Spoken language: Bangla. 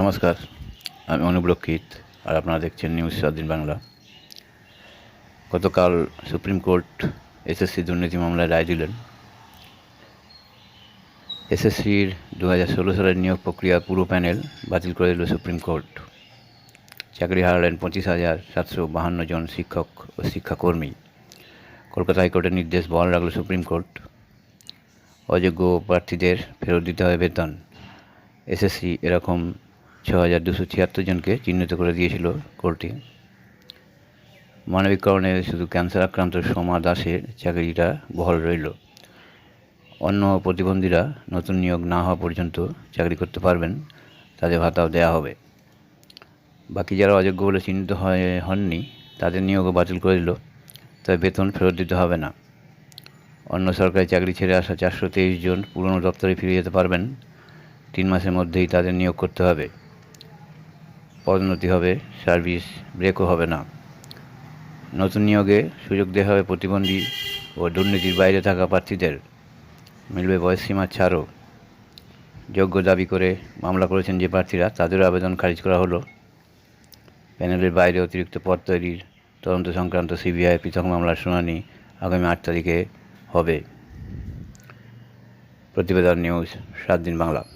নমস্কার, আমি অনুব্রক্ষিত আর আপনারা দেখছেন নিউজ স্বাধীন বাংলা। গতকাল সুপ্রিম কোর্ট এসএসসি দুর্নীতি মামলায় রায় দিলেন। এসএসসির দু হাজার ষোলো সালের নিয়োগ প্রক্রিয়া পুরো প্যানেল বাতিল করে দিল সুপ্রিম কোর্ট। চাকরি হারালেন পঁচিশ হাজার সাতশো বাহান্ন জন শিক্ষক ও শিক্ষাকর্মী। কলকাতা হাইকোর্টের নির্দেশ বহাল রাখল সুপ্রিম কোর্ট। অযোগ্য প্রার্থীদের ফেরত দিতে হবে বেতন। এসএসসি এরকম ছ হাজার দুশো ছিয়াত্তর জনকে চিহ্নিত করে দিয়েছিল কোর্টে। মানবিক কারণে শুধু ক্যান্সার আক্রান্ত সোমা দাসের চাকরিটা বহাল রইল। অন্য প্রতিবন্ধীরা নতুন নিয়োগ না হওয়া পর্যন্ত চাকরি করতে পারবেন, তাদের ভাতাও দেওয়া হবে। বাকি যারা অযোগ্য বলে চিহ্নিত হয়, হননি, তাদের নিয়োগও বাতিল করে দিল, তবে বেতন ফেরত দিতে হবে না। অন্য সরকারি চাকরি ছেড়ে আসা চারশো তেইশ জন পুরনো দপ্তরে ফিরে যেতে পারবেন, তিন মাসের মধ্যেই তাদের নিয়োগ করতে হবে। পদোন্নতি হবে, সার্ভিস ব্রেকও হবে না। নতুন নিয়োগে সুযোগ দেওয়া হবে প্রতিবন্ধী ও দুর্নীতির বাইরে থাকা প্রার্থীদের। মিলবে বয়সসীমার ছাড়ও যোগ্য দাবি করে মামলা করেছেন যে প্রার্থীরা, তাদেরও আবেদন খারিজ করা হলো। প্যানেলের বাইরে অতিরিক্ত পদ তৈরির তদন্ত সংক্রান্ত সিবিআই পৃথক মামলার শুনানি আগামী আট তারিখে হবে। প্রতিবেদন নিউজ, সাত দিন বাংলা।